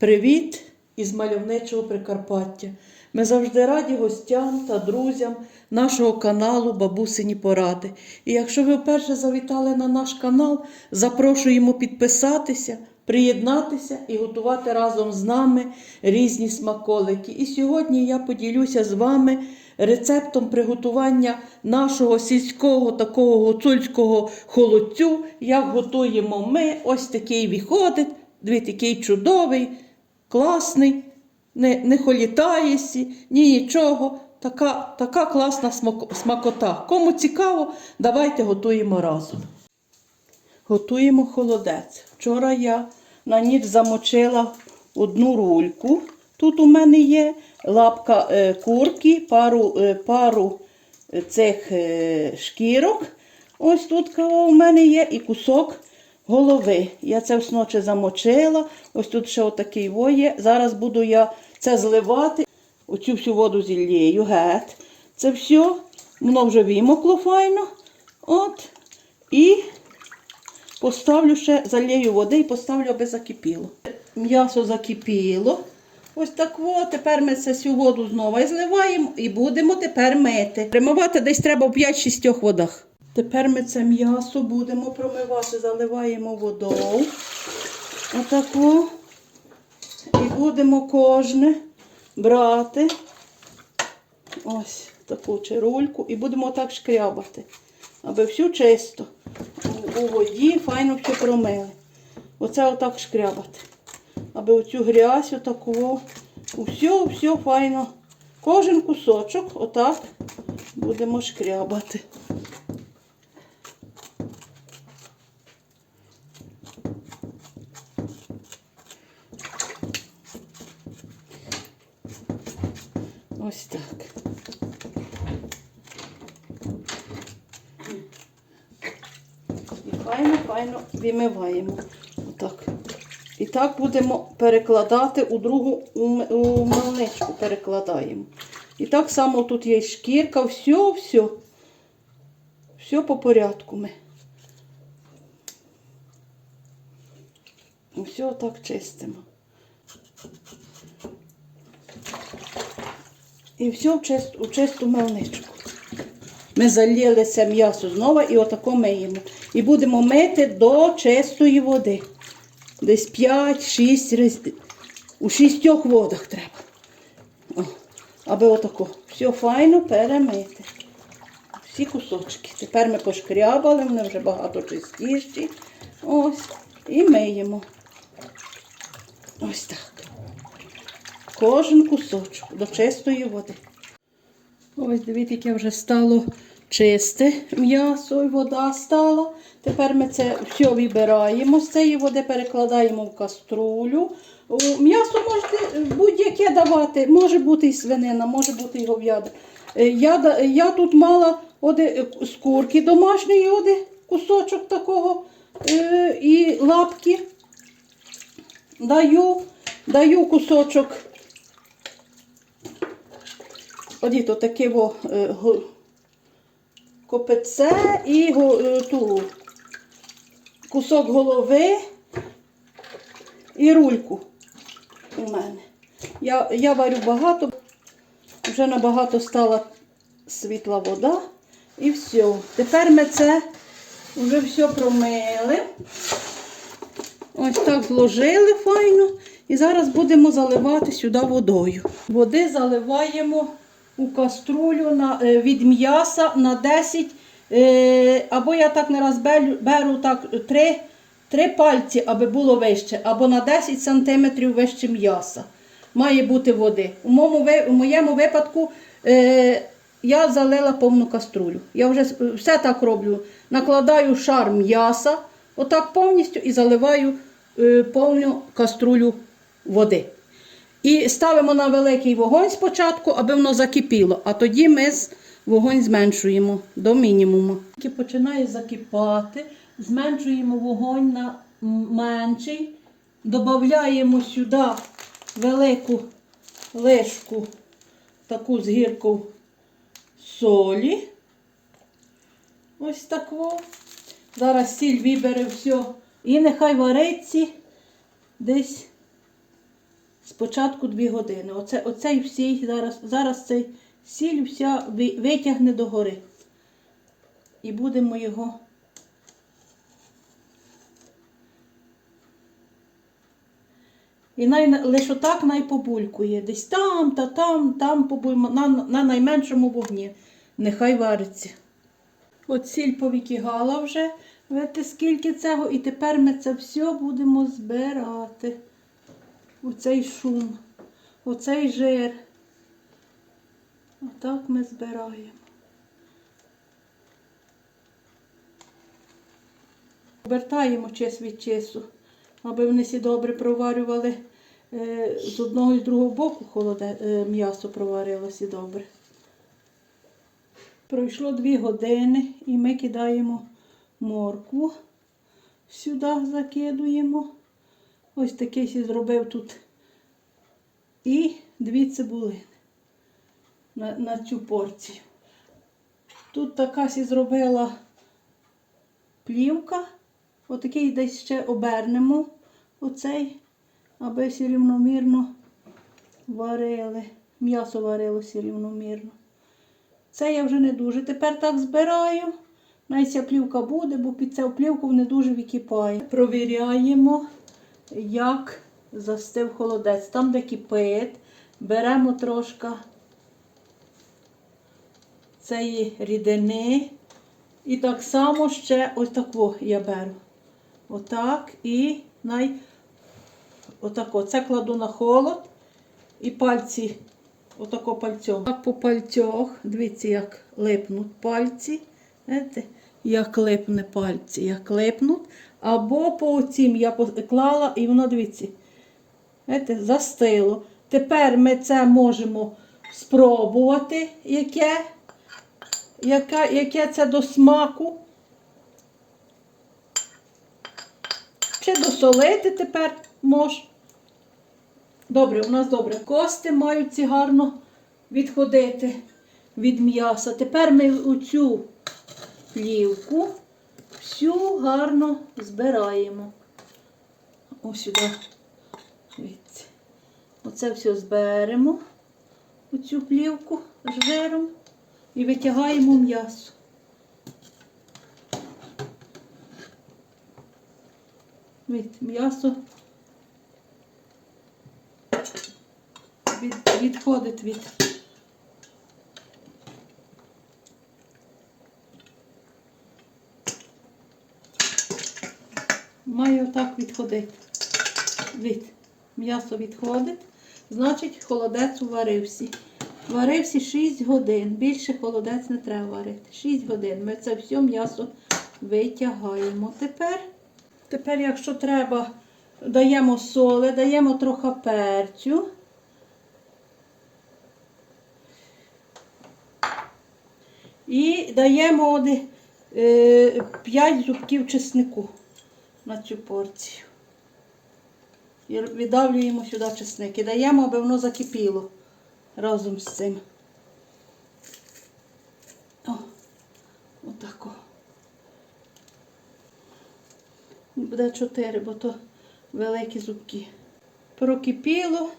Привіт із мальовничого Прикарпаття. Ми завжди раді гостям та друзям нашого каналу Бабусині Поради. І якщо ви вперше завітали на наш канал, запрошуємо підписатися, приєднатися і готувати разом з нами різні смаколики. І сьогодні я поділюся з вами рецептом приготування нашого сільського такого гуцульського холодцю. Як готуємо ми, ось такий виходить. Дві такий чудовий, класний, не, не холітаєсі, ні нічого. Така, така класна смакота. Кому цікаво, давайте готуємо разом. Готуємо холодець. Вчора я на ніч замочила одну рульку. Тут у мене є лапка е, курки, пару, е, пару е, цих шкірок. Ось тут кого у мене є і кусок голови. Я це вночі замочила. Ось тут ще отакий во є. Зараз буду я це зливати. Оцю всю воду зіллєю, геть. Це все. Воно вже вимокло файно. От. І поставлю ще залію води і поставлю, аби закипіло. М'ясо закипіло. Ось так во. Тепер ми це всю воду знову зливаємо і будемо тепер мити. Примивати десь треба в 5-6 водах. Тепер ми це м'ясо будемо промивати, заливаємо водою. Отаку. І будемо кожне брати ось таку чирульку і будемо так шкрябати, аби всю чисто у воді файно все промили. Оце отак шкрябати. Аби оцю грязь отаку, все, все файно. Кожен кусочок отак будемо шкрябати. Ось так. І файно, файно вимиваємо. Отак. І так будемо перекладати у другу у м- перекладаємо. І так само тут є шкірка, все, все. Все по порядку ми. Все так чистимо. І все в, чист, у чисту мельничку. Ми залили це м'ясо знову і отако миємо. І будемо мити до чистої води. Десь 5-6 разів. У шістьох водах треба. О, аби отако. Все файно перемити. Всі кусочки. Тепер ми пошкрябали, вони вже багато чистіші. Ось. І миємо. Ось так. Кожен кусочок до чистої води. Ось дивіться, яке вже стало чисте м'ясо і вода стала. Тепер ми це все вибираємо з цієї води, перекладаємо в каструлю. М'ясо можете будь-яке давати, може бути і свинина, може бути і говяда. Е, Я, я тут мала оде, е, з домашньої оде, кусочок такого е, і лапки. Даю, даю кусочок Одіто таке во, е, го- і кусок голови і рульку у мене. Я, я варю багато, вже набагато стала світла вода і все. Тепер ми це вже все промили. Ось так зложили файно. І зараз будемо заливати сюди водою. Води заливаємо у каструлю на, е, від м'яса на 10, е, або я так не раз беру, так 3, 3 пальці, аби було вище, або на 10 сантиметрів вище м'яса. Має бути води. У моєму, у моєму випадку е, я залила повну каструлю. Я вже все так роблю. Накладаю шар м'яса, отак повністю і заливаю е, повну каструлю води. І ставимо на великий вогонь спочатку, аби воно закипіло, а тоді ми вогонь зменшуємо до мінімуму. Тільки починає закипати, зменшуємо вогонь на менший, додаємо сюди велику лишку, таку з гірку солі. Ось таку. Зараз сіль вибере все. І нехай вариться десь Спочатку 2 години. Оце, оцей всій зараз, зараз цей сіль вся ви- витягне догори. І будемо його. І най, лише отак най побулькує. Десь там, та там, там побульмо, на, на найменшому вогні. Нехай вариться. От сіль повикигала вже, видите, скільки цього, і тепер ми це все будемо збирати. Оцей шум, оцей жир. Отак ми збираємо. Обертаємо час від часу, аби вони всі добре проварювали е, з одного і з другого боку холоде, е, м'ясо проварилося добре. Пройшло дві години і ми кидаємо моркву. Сюди закидуємо. Ось такий сі зробив тут. І дві цибулини на, на цю порцію. Тут така сі зробила плівка. Отакий десь ще обернемо оцей, аби всі рівномірно варили. М'ясо варилося рівномірно. Це я вже не дуже тепер так збираю. Навіть ця плівка буде, бо під цю плівку не дуже википає. Провіряємо, як застив холодець. Там, де кипить, беремо трошки цієї рідини. І так само ще ось таку я беру. Отак і най... Отако. Це кладу на холод і пальці отако пальцем. Так по пальцях, дивіться, як липнуть пальці. Знаєте, як липне пальці, як липнуть. Або по цим я поклала і воно, дивіться, знаєте, застило. Тепер ми це можемо спробувати, яке, яке, яке це до смаку. Чи досолити тепер можна. Добре, у нас добре. Кости мають ці гарно відходити від м'яса. Тепер ми оцю плівку всю гарно збираємо. Ось сюди. Дивіться. Оце все зберемо, оцю плівку з жиром і витягаємо м'ясо. М'ясо від, відходить від. Має отак відходити. Від м'ясо відходить, значить холодець уварився. Варився 6 годин. Більше холодець не треба варити. 6 годин. Ми це все м'ясо витягаємо. Тепер, тепер, якщо треба, даємо соли, даємо трохи перцю. І даємо е, 5 зубків чеснику на цю порцію. І віддавлюємо сюди чесник. І даємо, аби воно закипіло разом з цим. О, отако. Буде 4, бо то великі зубки. Прокипіло.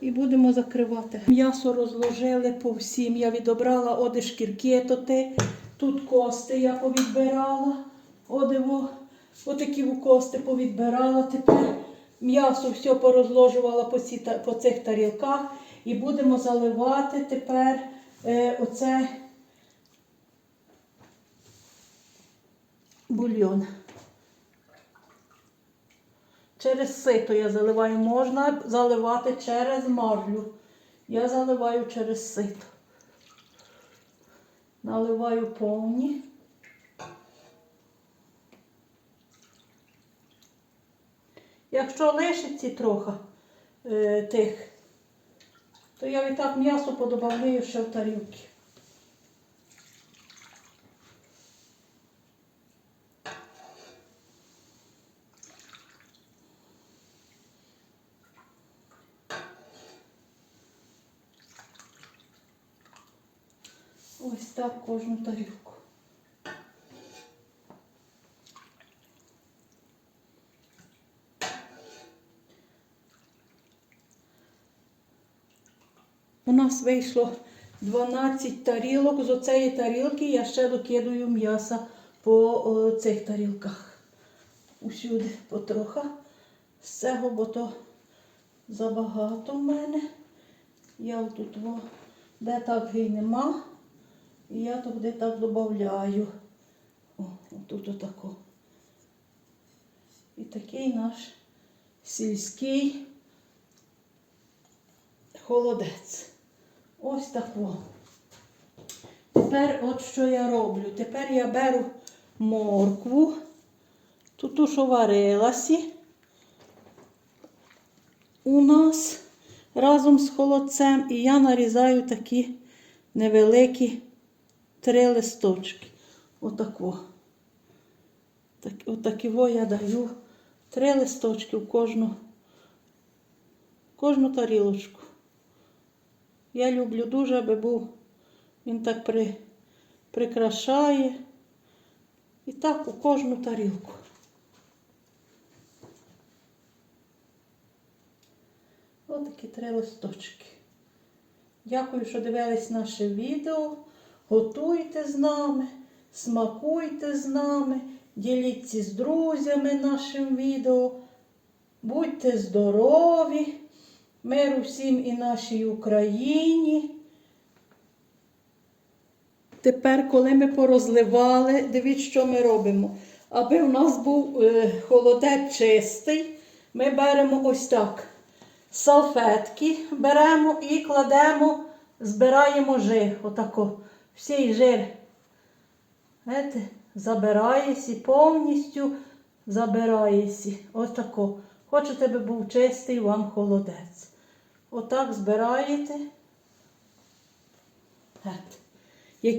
І будемо закривати. М'ясо розложили по всім. Я відобрала оде шкірки, то ти. Тут кости я повідбирала. Одиво, отакі кости повідбирала. Тепер м'ясо все порозложувала по, ці, по цих тарілках. І будемо заливати тепер е, оце бульйон. Через сито я заливаю. Можна заливати через марлю. Я заливаю через сито. Наливаю повні. Якщо лишиться трохи е, тих, то я відтак м'ясо подобавляю ще в тарілки. Ось так кожну тарілку. У нас вийшло 12 тарілок. З оцеї тарілки я ще докидаю м'яса по цих тарілках. Усюди потроха. З цього, бо то забагато в мене. Я тут, де так і нема, і я туди так додаю. О, отут отако. І такий наш сільський холодець. Ось тако. Тепер от що я роблю. Тепер я беру моркву, ту, ту що варилася у нас разом з холодцем, і я нарізаю такі невеликі три листочки. Отако. Так, отаківо я даю три листочки в кожну, кожну тарілочку. Я люблю дуже, аби був, він так при, прикрашає. І так у кожну тарілку. Отакі три листочки. Дякую, що дивились наше відео. Готуйте з нами, смакуйте з нами, діліться з друзями нашим відео. Будьте здорові, миру всім і нашій Україні. Тепер, коли ми порозливали, дивіться, що ми робимо. Аби у нас був е, холодець чистий, ми беремо ось так. Салфетки беремо і кладемо, збираємо жир. Отако. Всій жир Знаєте, забираєсі, повністю забираєсі. Отако. Хочете, би був чистий вам холодець. Отак збираєте.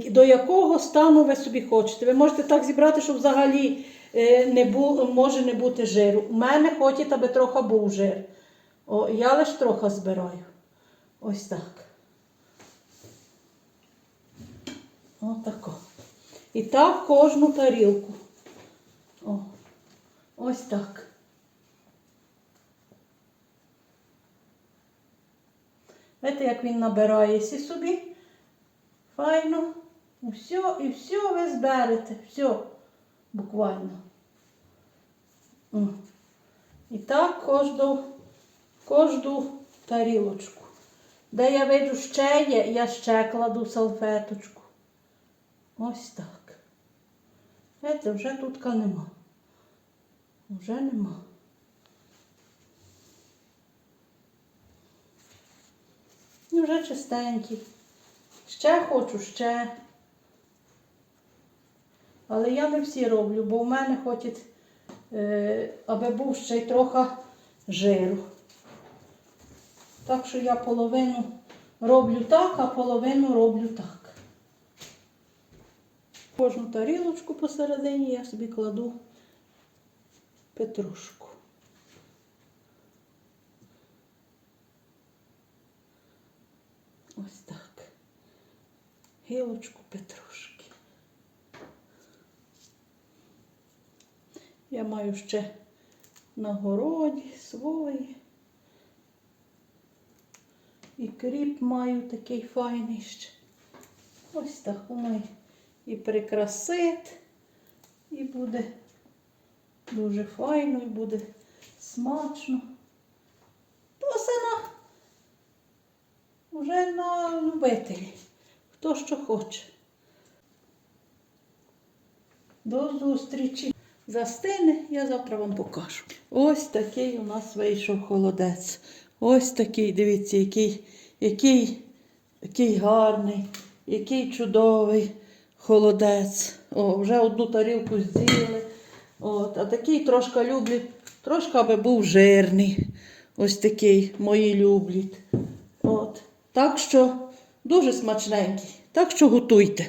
До якого стану ви собі хочете. Ви можете так зібрати, щоб взагалі е, не бу, може не бути жиру. У мене хочуть, аби трохи був жир. О, я лише трохи збираю. Ось так. Отако. І так кожну тарілку. О, ось так. Знаєте, як він набирається собі. Файно. Все, і все ви зберете. Все. Буквально. І так кожну, кожну тарілочку. Де я виду ще є, я ще кладу салфеточку. Ось так. Знаєте, вже тут нема. Вже нема. Ну, вже чистенькі. Ще хочу, ще. Але я не всі роблю, бо в мене хочуть, е, аби був ще й трохи жиру. Так що я половину роблю так, а половину роблю так. Кожну тарілочку посередині я собі кладу петрушку. Ось так. Гілочку петрушки. Я маю ще на городі свої. І кріп маю такий файний ще. Ось так воно і- прикрасить, і буде дуже файно, і буде смачно. То вже на любителі. Хто що хоче. До зустрічі. Застине, я завтра вам покажу. Ось такий у нас вийшов холодець. Ось такий, дивіться, який, який, який гарний, який чудовий холодець. О, вже одну тарілку з'їли. От, а такий трошки люблять, трошки аби був жирний. Ось такий мої люблять. От. Так що дуже смачненький. Так що готуйте.